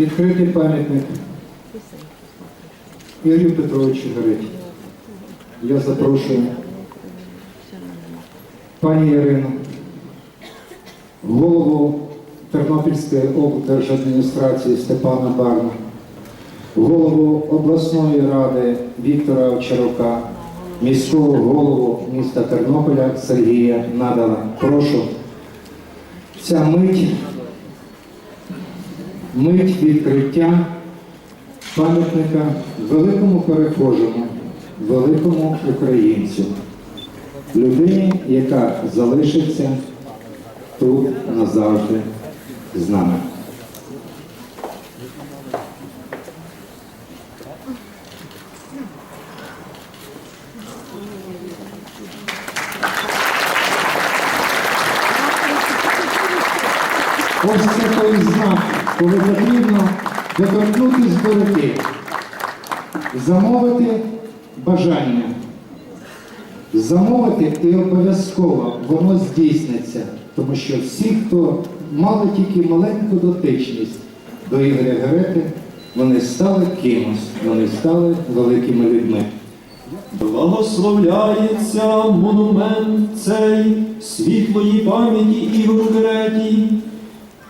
відкрити пам'ятник Ігорю Петровичу Гориті. Я запрошую пані Ірину, голову Тернопільської облдержадміністрації Степана Барна, голову обласної ради Віктора Овчарука, міського голову міста Тернополя Сергія Надала. Прошу. Ця мить, мить відкриття пам'ятника великому перехожому, великому українцю, людині, яка залишиться тут назавжди з нами. Ось це той знак, коли потрібно доторкнутися до руки, замовити бажання, замовити і обов'язково воно здійсниться, тому що всі, хто мали тільки маленьку дотичність до Ігоря Герети, вони стали кимось, вони стали великими людьми. Благословляється монумент цей світлої пам'яті Ігорю Гереті, в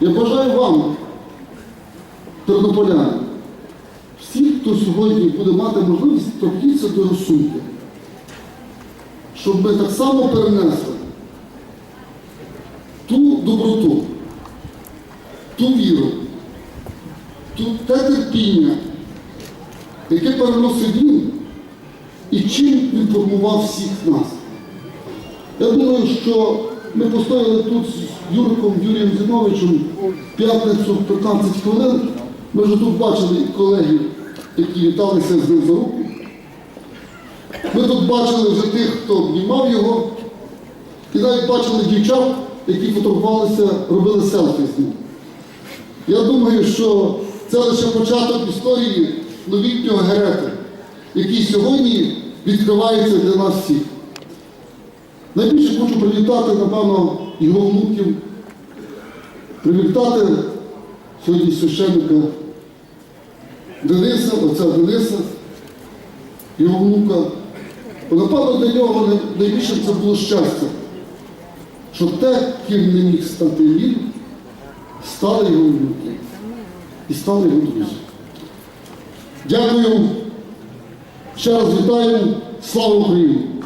Я бажаю вам, тернополяни, всі, хто сьогодні буде мати можливість торкнутися до розсудки, щоб ми так само перенесли ту доброту, ту віру, ту те терпіння, яке переносив він і чим він формував всіх нас. Я думаю, що ми постояли тут з Юриком Юрієм Зіновичем п'ятницю 15 хвилин. Ми вже тут бачили колегів, які віталися з ним за руку. Ми тут бачили вже тих, хто обнімав його, і навіть бачили дівчат, які фотографувалися, робили селфі з ним. Я думаю, що це лише початок історії новітнього Герета, який сьогодні відкривається для нас всіх. Найбільше хочу привітати, напевно, його внуків, привітати сьогодні священника Дениса, отця Дениса, його внука. Бо, напевно, для нього найбільше це було щастя, що те, ким не міг стати він, стали його внуки і стали його друзі. Дякую. Ще раз вітаю. Слава Україні!